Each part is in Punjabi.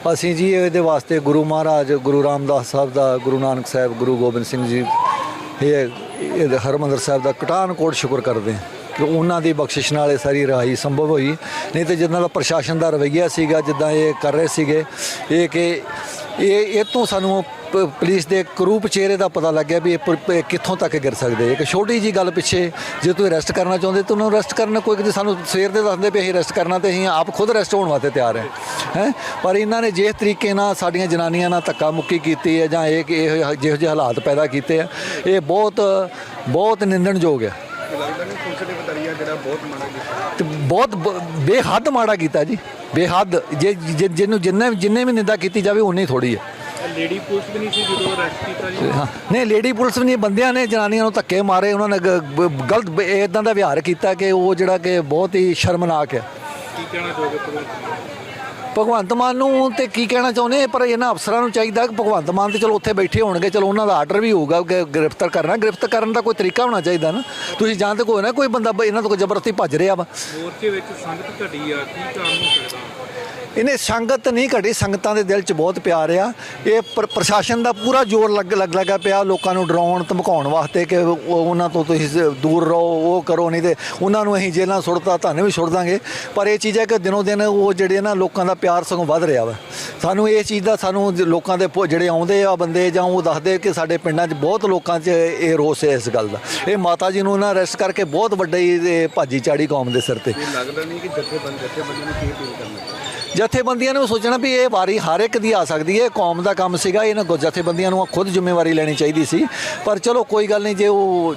ਅਸੀਂ ਜੀ ਇਹਦੇ ਵਾਸਤੇ ਗੁਰੂ ਮਹਾਰਾਜ, ਗੁਰੂ ਰਾਮਦਾਸ ਸਾਹਿਬ ਦਾ, ਗੁਰੂ ਨਾਨਕ ਸਾਹਿਬ, ਗੁਰੂ ਗੋਬਿੰਦ ਸਿੰਘ ਜੀ, ਇਹ ਇਹ ਹਰਮੰਦਰ ਸਾਹਿਬ ਦਾ ਕਟਾਨਕੋਟ ਸ਼ੁਕਰ ਕਰਦੇ ਹਾਂ ਕਿ ਉਹਨਾਂ ਦੀ ਬਖਸ਼ਿਸ਼ ਨਾਲ ਇਹ ਸਾਰੀ ਰਿਹਾਈ ਸੰਭਵ ਹੋਈ। ਨਹੀਂ ਤੇ ਜਿੱਦਾਂ ਦਾ ਪ੍ਰਸ਼ਾਸਨ ਦਾ ਰਵੱਈਆ ਸੀਗਾ, ਜਿੱਦਾਂ ਇਹ ਕਰ ਰਹੇ ਸੀਗੇ, ਇਹ ਕਿ ਇਹ ਇਹ ਤੋਂ ਸਾਨੂੰ ਪੁਲਿਸ ਦੇ ਕਰੂਪ ਚਿਹਰੇ ਦਾ ਪਤਾ ਲੱਗਿਆ ਵੀ ਇਹ ਕਿੱਥੋਂ ਤੱਕ ਗਿਰ ਸਕਦੇ ਇੱਕ ਛੋਟੀ ਜੀ ਗੱਲ ਪਿੱਛੇ, ਜੇ ਤੁਸੀਂ ਅਰੈਸਟ ਕਰਨਾ ਚਾਹੁੰਦੇ ਤਾਂ ਉਹਨੂੰ ਅਰੈਸਟ ਕਰਨ ਕੋਈ ਕਿਤੇ ਸਾਨੂੰ ਸਵੇਰ ਦੇ ਦੱਸਦੇ ਵੀ ਅਸੀਂ ਅਰੈਸਟ ਕਰਨਾ ਤੇ ਅਸੀਂ ਆਪ ਖੁਦ ਅਰੈਸਟ ਹੋਣ ਵਾਸਤੇ ਤਿਆਰ ਹੈ ਹੈ? ਪਰ ਇਹਨਾਂ ਨੇ ਜਿਸ ਤਰੀਕੇ ਨਾਲ ਸਾਡੀਆਂ ਜਨਾਨੀਆਂ ਨਾਲ ਧੱਕਾ ਮੁੱਕੀ ਕੀਤੀ ਹੈ ਜਾਂ ਇਹ ਕਿ ਜਿਹੋ ਜਿਹੇ ਹਾਲਾਤ ਪੈਦਾ ਕੀਤੇ ਆ, ਇਹ ਬਹੁਤ ਬਹੁਤ ਨਿੰਦਣਯੋਗ ਹੈ ਬਹੁਤ ਬ- ਬੇਹੱਦ ਮਾੜਾ ਕੀਤਾ ਜੀ। ਬੇਹੱਦ, ਜੇ ਜੇ- ਜਿਹਨੂੰ ਜਿੰਨੇ ਜਿੰਨੇ ਵੀ ਨਿੰਦਾ ਕੀਤੀ ਜਾਵੇ ਉਨੀ ਥੋੜੀ ਹੈ ਲੇਡੀ ਪੁਲਿਸ ਵੀ ਨਹੀਂ ਸੀ ਜਦੋਂ ਅਰੈਸਟ ਕੀਤਾ ਜੀ? ਹਾਂ। ਨਹੀਂ ਲੇਡੀ ਪੁਲਿਸ ਵੀ ਨਹੀਂ ਬੰਦਿਆਂ ਨੇ ਜਨਾਨੀਆਂ ਨੂੰ ਧੱਕੇ ਮਾਰੇ ਉਹਨਾਂ ਨੇ ਗ- ਬ- ਗਲਤ ਇਦਾਂ ਦਾ ਵਿਹਾਰ ਕੀਤਾ ਕਿ ਉਹ ਜਿਹੜਾ ਕਿ ਬਹੁਤ ਹੀ ਸ਼ਰਮਨਾਕ ਹੈ। ਕੀ ਕਹਿਣਾ ਚਾਹੋਗੇ ਭਗਵੰਤ ਮਾਨ ਭਗਵੰਤ ਮਾਨ ਨੂੰ ਤੇ ਕੀ ਕਹਿਣਾ ਚਾਹੁੰਦੇ? ਪਰ ਇਹਨਾਂ ਅਫਸਰਾਂ ਨੂੰ ਚਾਹੀਦਾ ਕਿ ਭਗਵੰਤ ਮਾਨ ਤੇ ਚਲੋ ਉੱਥੇ ਬੈਠੇ ਹੋਣਗੇ ਚਲੋ ਉਹਨਾਂ ਦਾ ਆਰਡਰ ਵੀ ਹੋਊਗਾ ਕਿ ਗ੍ਰਿਫਤਾਰ ਕਰਨਾ। ਗ੍ਰਿਫਤਾਰ ਕਰਨ ਦਾ ਕੋਈ ਤਰੀਕਾ ਹੋਣਾ ਚਾਹੀਦਾ ਨਾ। ਤੁਸੀਂ ਜਾਣਦੇ ਕੋਈ ਨਾ ਕੋਈ ਬੰਦਾ ਬ- ਇਹਨਾਂ ਤੋਂ ਕੋਈ ਜ਼ਬਰਦਸਤੀ ਭੱਜ ਰਿਹਾ ਵਾ। ਮੋਰਚੇ ਵਿੱਚ ਸੰਗਤ ਘਟੀ ਆ ਕੀ ਕਾਰਨ ਹੋ ਸਕਦਾ? ਇਹਨੇ ਸੰਗਤ ਨਹੀਂ ਘਟੀ ਸੰਗਤਾਂ ਦੇ ਦਿਲ 'ਚ ਬਹੁਤ ਪਿਆਰ ਆ। ਇਹ ਪ੍ਰਸ਼ਾਸਨ ਦਾ ਪੂਰਾ ਜ਼ੋਰ ਲੱਗ ਲੱਗ, ਲੱਗਾ ਪਿਆ, ਲੋਕਾਂ ਨੂੰ ਡਰਾਉਣ, ਧਮਕਾਉਣ ਵਾਸਤੇ ਕਿ ਉਹ- ਉਹਨਾਂ ਤੋਂ ਤੁਸੀਂ ਦੂਰ ਰਹੋ, ਉਹ ਕਰੋ, ਨਹੀਂ ਤੇ ਉਹਨਾਂ ਨੂੰ ਅਸੀਂ ਜੇਲ੍ਹਾਂ ਸੁੱਟਤਾ, ਤੁਹਾਨੂੰ ਵੀ ਸੁੱਟ ਦਾਂਗੇ। ਪਰ ਇਹ ਚੀਜ਼ ਹੈ ਕਿ ਦਿਨੋਂ ਦਿਨ ਉਹ ਜਿਹੜੇ ਨਾ ਲੋਕਾਂ ਦਾ ਪਿਆਰ ਸਗੋਂ ਵੱਧ ਰਿਹਾ ਵਾ। ਸਾਨੂੰ ਇਹ ਚੀਜ਼ ਦਾ, ਸਾਨੂੰ ਲੋਕਾਂ ਦੇ ਜਿਹੜੇ ਆਉਂਦੇ ਆ ਬੰਦੇ ਜਾਂ ਉਹ ਦੱਸਦੇ ਕਿ ਸਾਡੇ ਪਿੰਡਾਂ 'ਚ ਬਹੁਤ ਲੋਕਾਂ 'ਚ ਇਹ ਰੋਸ ਹੈ ਇਸ ਗੱਲ ਦਾ। ਇਹ ਮਾਤਾ ਜੀ ਨੂੰ ਨਾ ਅਰੈਸਟ ਕਰਕੇ ਬਹੁਤ ਵੱਡੀ ਇਹ ਭਾਜੀ ਚਾੜੀ ਕੌਮ ਦੇ ਸਿਰ ਤੇ। ਲੱਗਦਾ ਨਹੀਂ ਕਿ ਜਥੇਬੰਦ, ਜਥੇਬੰਦੀ ਨੂੰ ਕੀ ਅਪੀਲ ਕਰਨਾ ਜਥੇਬੰਦੀਆਂ ਨੂੰ ਸੋਚਣਾ ਵੀ ਇਹ ਵਾਰੀ ਹਰ ਇੱਕ ਦੀ ਆ ਸਕਦੀ ਹੈ ਇਹ ਕੌਮ ਦਾ ਕੰਮ ਸੀਗਾ ਇਹਨਾਂ ਜਥੇਬੰਦੀਆਂ ਨੂੰ ਖੁਦ ਜ਼ਿੰਮੇਵਾਰੀ ਲੈਣੀ ਚਾਹੀਦੀ ਸੀ। ਪਰ ਚਲੋ ਕੋਈ ਗੱਲ ਨਹੀਂ ਜੇ ਉਹ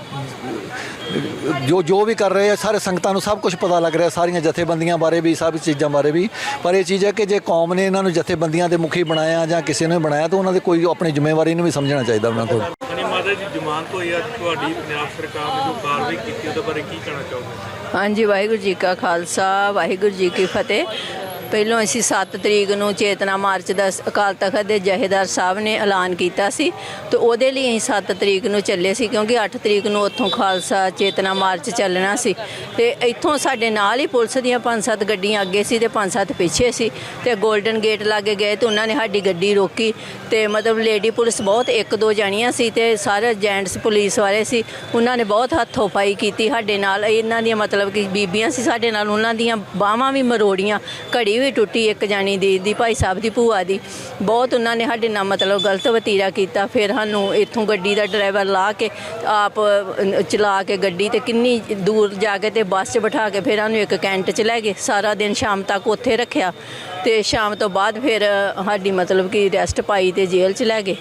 ਜੋ ਜੋ ਵੀ ਕਰ ਰਹੇ ਆ ਸਾਰੇ ਸੰਗਤਾਂ ਨੂੰ ਸਭ ਕੁਝ ਪਤਾ ਲੱਗ ਰਿਹਾ ਸਾਰੀਆਂ ਜਥੇਬੰਦੀਆਂ ਬਾਰੇ ਵੀ ਸਭ ਚੀਜ਼ਾਂ ਬਾਰੇ ਵੀ। ਪਰ ਇਹ ਚੀਜ਼ ਹੈ ਕਿ ਜੇ ਕੌਮ ਨੇ ਇਹਨਾਂ ਨੂੰ ਜਥੇਬੰਦੀਆਂ ਦੇ ਮੁਖੀ ਬਣਾਇਆ ਜਾਂ ਕਿਸੇ ਨੇ ਬਣਾਇਆ ਤਾਂ ਉਹਨਾਂ ਦੇ ਕੋਈ ਆਪਣੀ ਜ਼ਿੰਮੇਵਾਰੀ ਨੂੰ ਵੀ ਸਮਝਣਾ ਚਾਹੀਦਾ ਉਹਨਾਂ ਕੋਲ। ਅਨੇ ਮਾਤਾ ਜੀ ਜ਼ਮਾਨਤ ਹੋਈ ਆ ਤੁਹਾਡੀ ਪੰਜਾਬ ਸਰਕਾਰ ਨੇ ਜੋ ਕਾਰਵਾਈ ਕੀਤੀ ਉਹਦੇ ਬਾਰੇ ਕੀ ਕਹਿਣਾ ਚਾਹੋਗੇ? ਹਾਂਜੀ ਵਾਹਿਗੁਰੂ ਜੀ ਕਾ ਖਾਲਸਾ ਵਾਹਿਗੁਰੂ ਜੀ ਕੀ ਫਤਿਹ। ਪਹਿਲੋਂ ਅਸੀਂ 7 ਤਰੀਕ ਨੂੰ ਚੇਤਨਾ ਮਾਰਚ ਦਾ ਅਕਾਲ ਤਖਤ ਦੇ ਜਹੇਦਾਰ ਸਾਹਿਬ ਨੇ ਐਲਾਨ ਕੀਤਾ ਸੀ ਤੇ ਉਹਦੇ ਲਈ ਅਸੀਂ 7 ਤਰੀਕ ਨੂੰ ਚੱਲੇ ਸੀ ਕਿਉਂਕਿ 8 ਤਰੀਕ ਨੂੰ ਉੱਥੋਂ ਖਾਲਸਾ ਚੇਤਨਾ ਮਾਰਚ ਚੱਲਣਾ ਸੀ। ਤੇ ਇੱਥੋਂ ਸਾਡੇ ਨਾਲ ਹੀ ਪੁਲਿਸ ਦੀਆਂ ਪੰਜ ਸੱਤ ਗੱਡੀਆਂ ਅੱਗੇ ਸੀ ਤੇ ਪੰਜ ਸੱਤ ਪਿੱਛੇ ਸੀ ਤੇ 골ਡਨ ਗੇਟ ਲਾਗੇ ਗਏ ਤੇ ਉਹਨਾਂ ਨੇ ਸਾਡੀ ਗੱਡੀ ਰੋਕੀ ਤੇ ਮਤਲਬ ਲੇਡੀ ਪੁਲਿਸ ਬਹੁਤ ਇੱਕ ਦੋ ਜਾਣੀਆਂ ਸੀ ਤੇ ਸਾਰੇ ਜੈਂਟਸ ਪੁਲਿਸ ਵਾਲੇ ਸੀ। ਉਹਨਾਂ ਨੇ ਬਹੁਤ ਹੱਥੋਂ ਪਾਈ ਕੀਤੀ ਸਾਡੇ ਨਾਲ। ਇਹਨਾਂ ਦੀਆਂ ਮਤਲਬ ਕਿ ਬੀਬੀਆਂ ਸੀ ਸਾਡੇ ਨਾਲ, ਉਹਨਾਂ ਦੀਆਂ ਬਾਹਾਂ ਵੀ ਮਰੋੜੀਆਂ, ਘੜੀ ਵੀ ਟੁੱਟੀ ਇੱਕ ਜਾਣੀ ਦੀ ਦੀ ਭਾਈ ਸਾਹਿਬ ਦੀ ਭੂਆ ਦੀ। ਬਹੁਤ ਉਹਨਾਂ ਨੇ ਸਾਡੇ ਨਾਲ ਮਤਲਬ ਗਲਤ ਵਤੀਰਾ ਕੀਤਾ। ਫਿਰ ਸਾਨੂੰ ਇੱਥੋਂ ਗੱਡੀ ਦਾ ਡਰਾਈਵਰ ਲਾ ਕੇ, ਆਪ ਚਲਾ ਕੇ ਗੱਡੀ ਤੇ ਕਿੰਨੀ ਦੂਰ ਜਾ ਕੇ ਤੇ ਬੱਸ 'ਚ ਬਿਠਾ ਕੇ ਫਿਰ ਸਾਨੂੰ ਇੱਕ ਕੈਂਟ 'ਚ ਲੈ ਗਏ। ਸਾਰਾ ਦਿਨ ਸ਼ਾਮ ਤੱਕ ਉੱਥੇ ਰੱਖਿਆ। ਤੇ ਸ਼ਾਮ ਤੋਂ ਬਾਅਦ ਫਿਰ ਸਾਡੀ ਮਤਲਬ ਕਿ ਰੈਸਟ ਪਾਈ ਤੇ ਜੇਲ੍ਹ 'ਚ ਲੈ ਗਏ।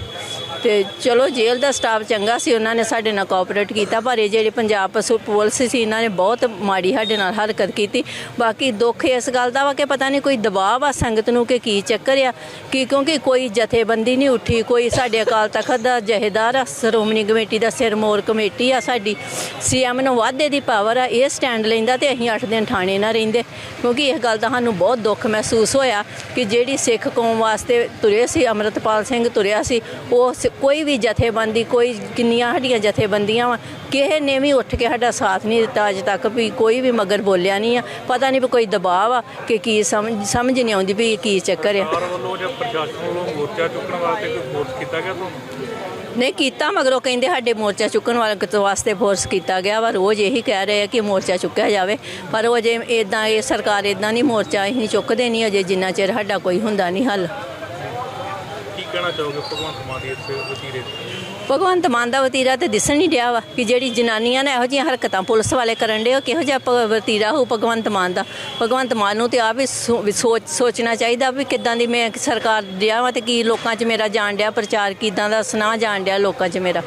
ਤੇ ਚਲੋ ਜੇਲ੍ਹ ਦਾ ਸਟਾਫ ਚੰਗਾ ਸੀ, ਉਹਨਾਂ ਨੇ ਸਾਡੇ ਨਾਲ ਕੋਆਪਰੇਟ ਕੀਤਾ, ਪਰ ਇਹ ਜਿਹੜੇ ਪੰਜਾਬ ਪਸੂ- ਪੁਲਿਸ ਸੀ, ਇਹਨਾਂ ਨੇ ਬਹੁਤ ਮਾੜੀ ਸਾਡੇ ਨਾਲ ਹਰਕਤ ਕੀਤੀ। ਬਾਕੀ ਦੁੱਖ ਇਸ ਗੱਲ ਦਾ ਵਾ ਕਿ ਪਤਾ ਨਹੀਂ ਕੋਈ ਦਬਾਅ ਵਾ ਸੰਗਤ ਨੂੰ ਕਿ ਕੀ ਚੱਕਰ ਆ, ਕਿ ਕਿਉਂਕਿ ਕੋਈ ਜਥੇਬੰਦੀ ਨਹੀਂ ਉੱਠੀ, ਕੋਈ ਸਾਡੇ ਅਕਾਲ ਤਖਤ ਦਾ ਜਹੇਦਾਰ ਆ, ਸ਼੍ਰੋਮਣੀ ਕਮੇਟੀ ਦਾ ਸਿਰਮੋਰ ਕਮੇਟੀ ਆ, ਸਾਡੀ ਸੀਐਮ ਨੂੰ ਵਾਅਦੇ ਦੀ ਪਾਵਰ ਆ, ਇਹ ਸਟੈਂਡ ਲੈਂਦਾ ਤੇ ਅਸੀਂ 8 ਦਿਨ ਥਾਣੇ ਨਾ ਰਹਿੰਦੇ। ਕਿਉਂਕਿ ਇਹ ਗੱਲ ਦਾ ਸਾਨੂੰ ਬਹੁਤ ਦੁੱਖ ਮਹਿਸੂਸ ਹੋਇਆ ਕਿ ਜਿਹੜੀ ਸਿੱਖ ਕੌਮ ਵਾਸਤੇ ਤੁਰੇ ਸੀ, ਅਮਰਤਪਾਲ ਸਿੰਘ ਤੁਰਿਆ ਸੀ, ਉਹ ਸ- ਕੋਈ ਵੀ ਜਥੇਬੰਦੀ ਕੋਈ ਕਿੰਨੀਆਂ ਸਾਡੀਆਂ ਜਥੇਬੰਦੀਆਂ ਵਾ ਕਿਸੇ ਨੇ ਵੀ ਉੱਠ ਕੇ ਸਾਡਾ ਸਾਥ ਨਹੀਂ ਦਿੱਤਾ ਅਜੇ ਤੱਕ ਵੀ ਕੋਈ ਵੀ ਮਗਰ ਬੋਲਿਆ ਨਹੀਂ ਆ। ਪਤਾ ਨਹੀਂ ਵੀ ਕੋਈ ਦਬਾਅ ਆ ਕਿ ਕੀ ਸਮਝ ਸਮਝ ਨਹੀਂ ਆਉਂਦੀ ਵੀ ਕੀ ਚੱਕਰ ਆ। ਸਰਕਾਰ ਵੱਲੋਂ ਜਾਂ ਪ੍ਰਸ਼ਾਸਨ ਵੱਲੋਂ ਮੋਰਚਾ ਚੁੱਕਣ ਵਾਸਤੇ ਕੋਈ ਫੋਰਸ ਕੀਤਾ ਗਿਆ ਤੁਹਾਨੂੰ? ਨਹੀਂ ਕੀਤਾ ਮਗਰੋਂ ਕਹਿੰਦੇ ਸਾਡੇ ਮੋਰਚਾ ਚੁੱਕਣ ਵਾਲੇ ਵਾਸਤੇ ਫੋਰਸ ਕੀਤਾ ਗਿਆ ਵਾ। ਰੋਜ਼ ਇਹੀ ਕਹਿ ਰਹੇ ਆ ਕਿ ਮੋਰਚਾ ਚੁੱਕਿਆ ਜਾਵੇ। ਪਰ ਉਹ ਅਜੇ ਇਦਾਂ ਇਹ ਸਰਕਾਰ ਇਦਾਂ ਨਹੀਂ ਮੋਰਚਾ ਅਸੀਂ ਚੁੱਕਦੇ ਨਹੀਂ ਅਜੇ ਜਿੰਨਾ ਚਿਰ ਸਾਡਾ ਕੋਈ ਹੁੰਦਾ ਨਹੀਂ ਹੱਲ। ਕਹਿਣਾ ਚਾਹੋਗੇ ਭਗਵੰਤ ਮਾਨ ਦੀ ਇਸ ਵਤੀਰੇ ਤੇ ਭਗਵੰਤ ਮਾਨ ਦਾ ਵਤੀਰਾ ਤੇ ਦਿਸਣ ਨਹੀਂ ਰਿਹਾ ਵਾ ਕਿ ਜਿਹੜੀ ਜਨਾਨੀਆਂ ਨੇ ਇਹੋ ਜਿਹੀਆਂ ਹਰਕਤਾਂ ਪੁਲਿਸ ਵਾਲੇ ਕਰਨ ਦੇ ਉਹ ਕਿਹੋ ਜਿਹਾ ਭ- ਵਤੀਰਾ ਹੋ ਭਗਵੰਤ ਮਾਨ ਦਾ? ਭਗਵੰਤ ਮਾਨ ਨੂੰ ਤੇ ਆਪ ਹੀ ਸੋ- ਵੀ ਸੋਚ, ਸੋਚਣਾ ਚਾਹੀਦਾ ਵੀ ਕਿੱਦਾਂ ਦੀ ਮੈਂ ਸਰਕਾਰ ਡਿਆ ਵਾ ਤੇ ਕੀ ਲੋਕਾਂ 'ਚ ਮੇਰਾ ਜਾਣ ਡਿਆ, ਪ੍ਰਚਾਰ ਕਿੱਦਾਂ ਦਾ ਸੁਨਾਹ ਜਾਣ ਡਿਆ ਲੋਕਾਂ 'ਚ ਮੇਰਾ?